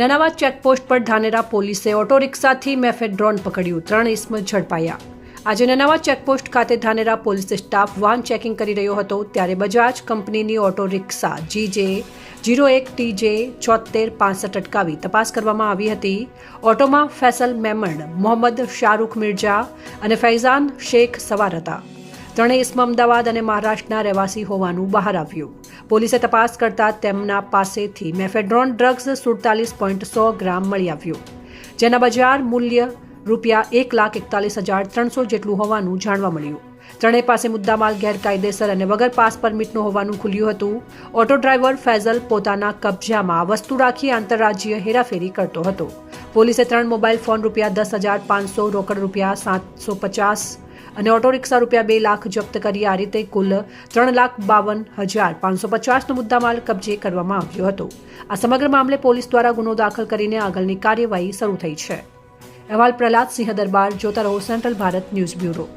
નનાવા checkpost પર ધાનેરા પોલીસે auto રિક્ષાથી મેફેડ drone પકડ્યું, ત્રણ ઇસમ ઝડપાયા. આજે નનાવા ચેકપોસ્ટ ખાતે ધાનેરા પોલીસ સ્ટાફ વાહન ચેકિંગ કરી રહ્યો હતો, ત્યારે બજાજ કંપનીની ઓટો રિક્ષા જીજે જીરો એક ટીજે છોતેર પાસઠ અટકાવી તપાસ કરવામાં આવી હતી. ઓટોમાં ફેસલ મેમણ, મોહમ્મદ શાહરૂખ મિર્જા અને ફૈઝાન શેખ સવાર હતા. ત્રણેય ઇસમ અમદાવાદ અને મહારાષ્ટ્રના રહેવાસી હોવાનું બહાર આવ્યું. પોલીસે તપાસ કરતા તેમના પાસેથી મેફેડ્રોન ડ્રગ્સ સુડતાલીસ પોઈન્ટ સો ગ્રામ મળી આવ્યું, જેના બજાર મૂલ્ય રૂપિયા એક લાખ એકતાલીસ હજાર ત્રણસો જેટલું હોવાનું જાણવા મળ્યું. ત્રણેય પાસે મુદ્દામાલ, ગેરકાયદેસર અને વગર પાસ પરમિટનું હોવાનું ખુલ્યું હતું. ઓટો ડ્રાઈવર ફેઝલ પોતાના કબજામાં વસ્તુ રાખી આંતરરાજ્ય હેરાફેરી કરતો હતો. પોલીસે ત્રણ મોબાઈલ ફોન રૂપિયા દસ હજાર પાંચસો, રોકડ રૂપિયા સાતસો પચાસ અને ઓટો રિક્ષા રૂપિયા બે લાખ જપ્ત કરી આ રીતે કુલ ત્રણ લાખ બાવન હજાર પાંચસો પચાસનો મુદ્દામાલ કબજે કરવામાં આવ્યો હતો. આ સમગ્ર મામલે પોલીસ દ્વારા ગુનો દાખલ કરીને આગળની કાર્યવાહી શરૂ થઈ છે. અહેવાલ પ્રહલાદ સિંહ દરબાર, જોતા રહો સેન્ટ્રલ ભારત ન્યૂઝ બ્યુરો.